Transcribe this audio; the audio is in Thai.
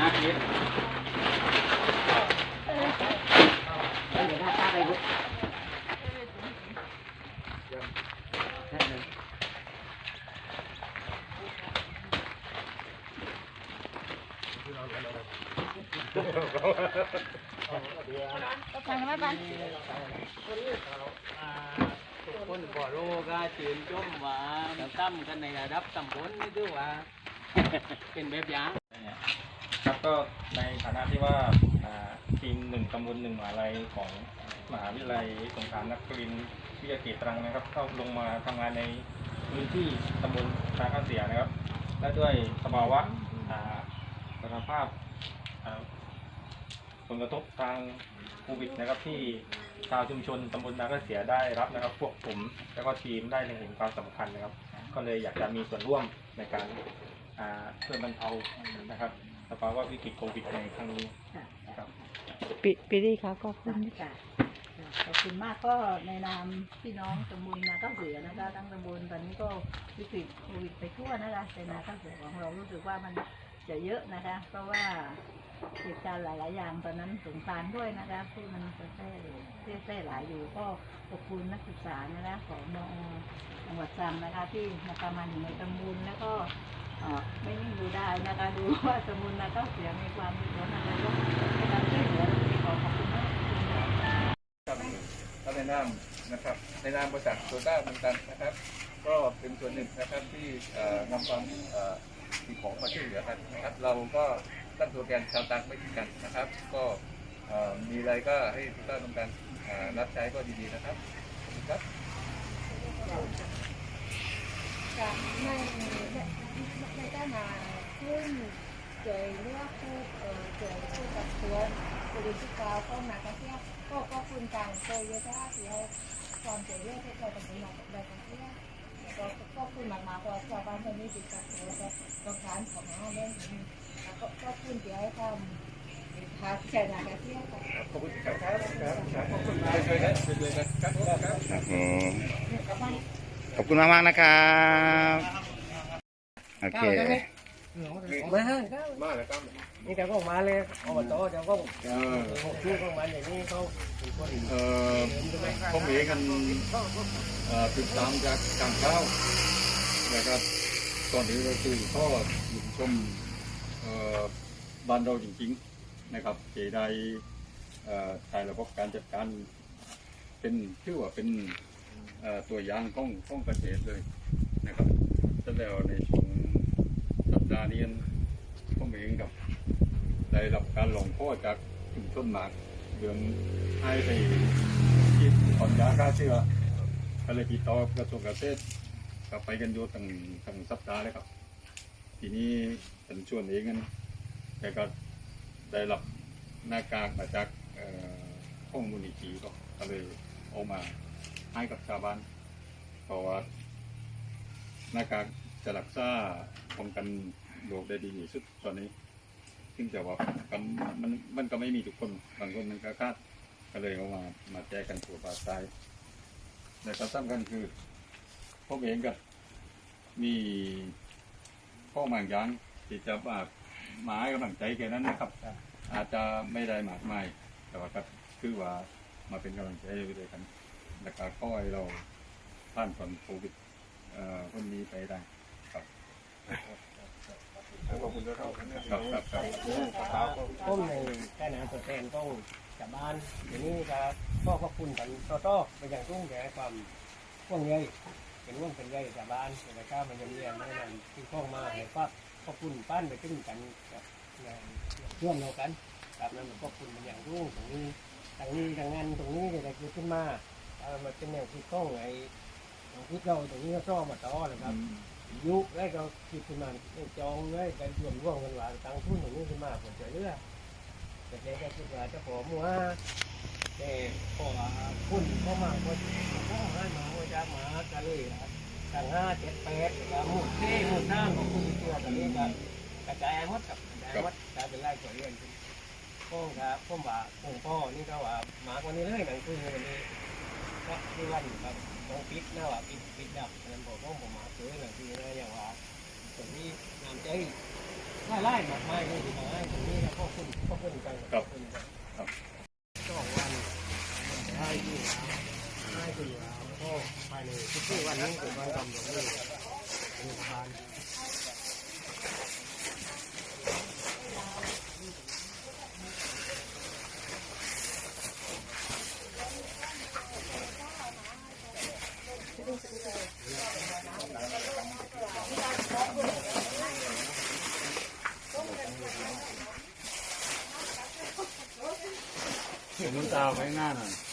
นะคิดเดี๋ยวหน้าตาไปบุกฟังไหมปันทุกคนบ่รู้ก็ชื่นชมว่าตั้มกันในระดับตำบลนี่ถือว่า เป็นแบบอย่าง ครับก็ในฐานะที่ว่าอ่าทีมหนึ่งตำบลหนึ่งมหาลัยของมหาวิทยาลัยสงขลานครินทร์วิทยาเขตตรังนะครับ เข้าลงมาทำงานในพื้นที่ตำบลนาข้าเสียนะครับ และด้วยสภาวะอ่าสภาพอ่าผลกระทบทางโควิดนะครับ ที่ชาวชุมชนตำบลนาข้าเสียได้รับนะครับ พวกผมแล้วก็ทีมได้เล็งเห็นความสำคัญนะครับ ก็เลยอยากจะมีส่วนร่วมในการอ่าช่วยบรรเทานะครับ สภาวะวิกฤตโควิดในครั้งนี้ครับปีปีนี้เขาก็คุณค่ะขอบคุณมากก็ในนามพี่น้องตำบลนาข้าวเสือนะคะทั้งตำบลตอนนี้ก็วิกฤตโควิดไปทั่วนะคะแต่นาข้าวเสือของเรารู้สึกว่ามันจะเยอะนะคะ เพราะว่าเหตุการณ์หลาย ๆ อย่างตอนนั้นสงสารด้วยนะคะที่มันจะแพร่แพร่แพร่หลายอยู่ก็ขอบคุณนักศึกษานะคะของมอจังหวัดตรังนะคะ ที่มาทำงานอยู่ในตำบลแล้วก็เอ่อ ไม่นิ่งดูได้นะคะดูว่าตำบลนาข้าวเสือมีความเดือดร้อนอะไรก็ให้การช่วยเหลือขอขอบคุณมากครับในนามนะครับในนามบริษัทโซด้าเหมือนกันนะครับ ก็เป็นส่วนหนึ่งนะครับที่นำความสิ่งของมาช่วยเหลือกันนะครับ เราก็ตั้งตัวแทนชาวตังไม่ทิ้งกันนะครับ ก็มีอะไรก็ให้ทุกท่านทำการรับใช้ก็ดีๆนะครับครับไม่ ไม่ได้มาขึ้นเจอเลือกผู้เอ่อเจอผู้กับตัวบริสุทธิ์กาวก็มาก็เทียวก็ก็คุณกลางโดยเยอะท่าที่ให้ความเจอเลือกให้เราเป็นคนมาได้กันเทียวก็ก็คุณมากมาพอชาวบ้านคนนี้ติดกับตัวก็ต้องการของน้องเล่นก็ก็คุณเดี๋ยวทำพาแชร์นาการเทียวกันขอบคุณครับครับขอบคุณมากช่วยๆกันช่วยๆกันครับครับขอบคุณมากๆนะครับ โอเค มาฮะมาแล้วครับนี่แกก็มาเลยอบตเดี๋ยวก็หกชื่อของมันอย่างนี้เขาเป็นคนเอ่อผมเองกันเอ่อติดตามจากทางเข้านะครับก่อนที่เราคือก็หยุดชมเอ่อบ้านเราจริงๆนะครับเจไดเอ่อใช้ระบบการจัดการเป็นชื่อว่าเป็นเอ่อตัวอย่างของของประเทศเลยนะครับแต่แล้วในช่วงสัป ดาห์นี้ผมเองกับได้รับการหลงโทษจากชุมชนหมากเดือนให้ไปที่ถอนยาฆ่าเชื้อก็เลยติดต่อกระทรวงเกษตรกลับไปกันอยู่ตั้งตั้งสัปดาห์เลยครับ ทีนี้เป็นชวนเองกันแต่ก็ได้รับหน้ากากมาจากเอ่อข้องมูลนิธิก็ก็เลยเอามาให้กับชาวบ้านเพราะว่าหน้ากาก จะรักษาป้องกันโรคได้ดีที่สุดตอนนี้ ซึ่งแต่ว่ามันมันก็ไม่มีทุกคนบางคนมันก็คาดก็เลยเอามามาแจกกันตัวปลาตายแต่ก็สำคัญคือพวกเองกับมีข้อมางยางที่จะมาหมาให้กำลังใจแค่นั้นนะครับ อาจจะไม่ได้หมากมายแต่ว่าก็คือว่ามาเป็นกำลังใจด้วยกันแล้วก็ขอให้เราผ่านความโควิดเอ่อคนนี้ไปได้ ต้มในแค่น้ำตัวแทนต้องจากบ้านเดี๋ยวนี้จะก็ขอบคุณกันต่อไปอย่างรุ่งแก่ความห่วงใยเป็นห่วงเป็นใยจากบ้านแต่ก้ามันยังเรียนไม่นานที่ข้องมาเห็นว่าขอบคุณป้านไปขึ้นกันกับร่วมเรากันครับนั้นขอบคุณมันอย่างรุ่งตรงนี้ทางนี้ทางนั้นตรงนี้อะไรขึ้นมาเอามาเป็นแนวคิดข้องไอ้ของคิดเราตรงนี้ก็ซ่อมาต่อเลยครับ ยุแล้ก็คิดขึ้นมาจองไว้กันรวมร่วมกันว่าตังทุนตรงนี้ขึ้นมาผมจะเลือกแต่แกก็คิดว่าจะขอมัวแต่พอคุณเข้ามาก็เข้าให้มาว่าจะมากันเลยตั้งห้าเจ็ดแปดแล้วหมดเท่หมดหน้าของคุณตัวตอนนี้กันกระจายหมดกับกระจายหมดกลายเป็นไร่ตัวเรียนพ่อครับพ่อว่าพ่อพ่อนี่ก็ว่าหมากวันนี้เลยหนังคือวันนี้ คือวันแบบต้องปิดนะว่าปิดปิดดับนั้นผมกว่าผมมาซื้อหนังทีนะอย่างว่าตรงนี้น้ำใจไล่ไล่หมดไม้เลยดีไม้ตรงนี้นะพ่อคุณพ่อคุณกันครับครับสองวันได้ที่แล้วได้ที่แล้วก็ภายในทุกวันนี้เป็นวันทำอย่างนี้โรงพยาบาล เห็นน้ำ